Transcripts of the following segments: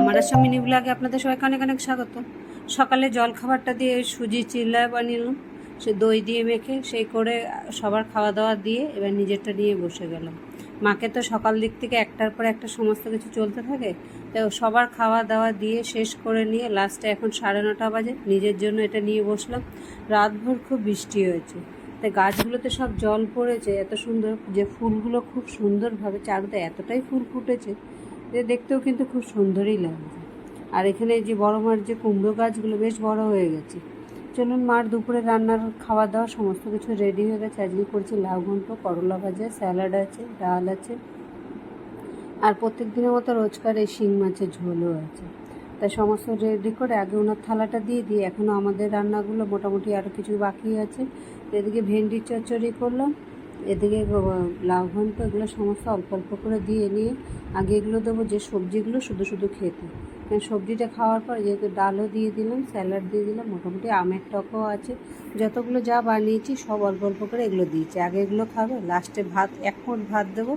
আমার আসাম মিনি ব্লগে আপনাদের সবাইকে অনেক অনেক স্বাগত। সকালে জল খাবারটা দিয়ে সুজি চিল্লা বানিলাম সে দই দিয়ে মেখে সেই করে সবার খাওয়া দাওয়া দিয়ে এবার নিজেরটা নিয়ে বসে গেলাম। মাকে তো সকাল দিক থেকে একটার পর একটা সমস্ত কিছু চলতে থাকে, তো সবার খাওয়া দাওয়া দিয়ে শেষ করে নিয়ে লাস্টে এখন সাড়ে নটা বাজে, নিজের জন্য এটা নিয়ে বসলাম। রাতভর খুব বৃষ্টি হয়েছে। তাই গাছগুলোতে সব জল পড়েছে, এত সুন্দর যে ফুলগুলো খুব সুন্দরভাবে চারুতে এতটাই ফুল ফুটেছে দেখতেও কিন্তু খুব সুন্দরই লাগছে। আর এখানে যে বড় মার যে কুমড়ো গাছগুলো বেশ বড় হয়ে গেছে। চলুন মার দুপুরে রান্নার খাওয়া দাওয়া সমস্ত কিছু রেডি হয়ে গেছে। আজকে করছি লাউ ঘন্ট, করলা ভাজা স্যালাড আছে, ডাল আছে। আর প্রত্যেক দিনের মতো রোজকার এই শিং মাছের ঝোলও আছে। তাই সমস্ত রেডি করে আগে ওনার থালাটা দিয়ে দিই। এখনও আমাদের রান্নাগুলো মোটামুটি আরও কিছু বাকি আছে। এদিকে ভেন্ডি চচ্চড়ি করলাম। এদিকে লাউ ঘন্ট এগুলো সমস্ত অল্প অল্প করে দিয়ে নিয়ে আগে এগুলো দেবো, যে সবজিগুলো শুধু শুধু খেতে। সবজিটা খাওয়ার পর যেহেতু ডালও দিয়ে দিলাম, স্যালাড দিয়ে দিলাম, মোটামুটি আমের টকও আছে। যতগুলো যা বানিয়েছি সব অল্প অল্প করে এগুলো দিয়েছি। আগে এগুলো খাবে, লাস্টে ভাত, এক ফুট ভাত দেবো,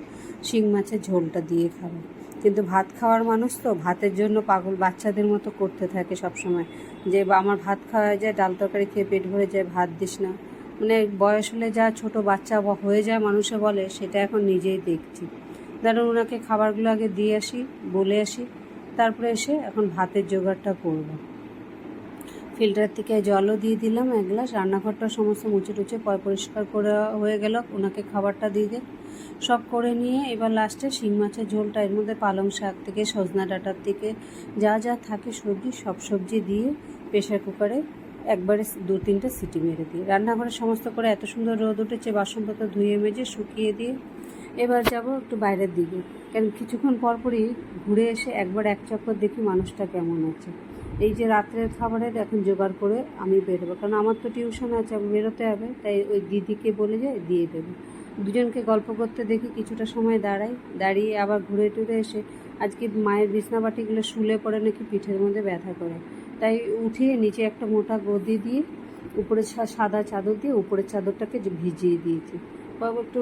শিং মাছের ঝোলটা দিয়ে খাবে। কিন্তু ভাত খাওয়ার মানুষ তো, ভাতের জন্য পাগল বাচ্চাদের মতো করতে থাকে সব সময় যে আমার ভাত খাওয়া যায়, ডাল তরকারি খেয়ে পেট ভরে যায়, ভাত দিস না। মানে বয়স হলে যা ছোট বাচ্চা হয়ে যায় মানুষে বলে, সেটা এখন নিজেই দেখছি। ধরুন ওনাকে খাবারগুলো আগে দিয়ে আসি, বলে আসি, তারপরে এসে এখন ভাতের জোগাড়টা করব। ফিল্টার থেকে জলও দিয়ে দিলাম এক গ্লাস, রান্নাঘরটা সমস্ত মুছে টুচে পয় পরিষ্কার করে হয়ে গেল ওনাকে খাবারটা দিয়ে দে। সব করে নিয়ে এবার লাস্টে শিং মাছের ঝোলটা, এর মধ্যে পালং শাক থেকে, সজনা ডাঁটার থেকে যা যা থাকে সবজি, সব সবজি দিয়ে প্রেশার কুকারে একবারে দু তিনটে সিটি মেরে দিই রান্নাঘরে সমস্ত করে এত সুন্দর রোদ উঠেছে, বাসনপত্র ধুয়ে মেজে শুকিয়ে দিয়ে এবার যাব একটু বাইরের দিকে। কারণ কিছুক্ষণ পরপরই ঘুরে এসে একবার এক চক্কর দেখি মানুষটা কেমন আছে। এই যে রাত্রের খাবারের এখন জোগাড় করে আমি বেরোবো কারণ আমার তো টিউশন আছে, আমি বেরোতে হবে, তাই ওই দিদিকে বলে যায় দিয়ে দেবো। দুজনকে গল্প করতে দেখি কিছুটা সময় দাঁড়াই, দাঁড়িয়ে আবার ঘুরে টুরে এসে আজকে মায়ের বিছনাবাটিগুলো শুলে পড়ে নাকি পিঠের মধ্যে ব্যথা করে। তাই উঠিয়ে নিচে একটা মোটা গদি দিয়ে উপরে সাদা চাদর দিয়ে উপরের চাদরটাকে ভিজিয়ে দিয়েছি। একটু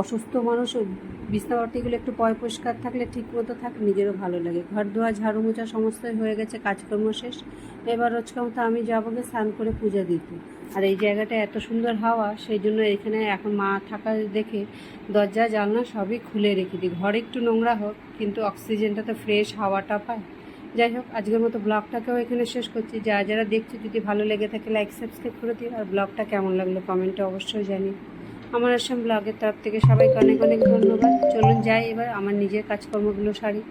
অসুস্থ মানুষ ওই বিছনাবাটিগুলো একটু পয় পরিষ্কার থাকলে ঠিক মতো থাকে, নিজেরও ভালো লাগে। ঘর ধোয়া ঝাড়ু মোছা সমস্তই হয়ে গেছে, কাজকর্ম শেষ। এবার রোজকার মতো আমি যাব গিয়ে স্নান করে পূজা দিতে। আর এই জায়গাটা এত সুন্দর হাওয়া, সেই জন্য এখানে এখন মা থাকা দেখে দরজা, জানলা সবই খুলে রেখে দিই। ঘর একটু নোংরা হোক, কিন্তু অক্সিজেনটা তো ফ্রেশ হাওয়াটা পায়। যাই হোক, আজকের মতো ব্লগটাকেও এখানে শেষ করছি। যারা যারা দেখছি, যদি ভালো লেগে থাকে লাইক সাবস্ক্রাইব করে দিও। আর ব্লগটা কেমন লাগল কমেন্টে অবশ্যই জানি আমার আসাম ব্লগের তরফ থেকে সবাইকে অনেক অনেক ধন্যবাদ। চলুন যাই এবার আমার নিজের কাজকর্মগুলো সারি।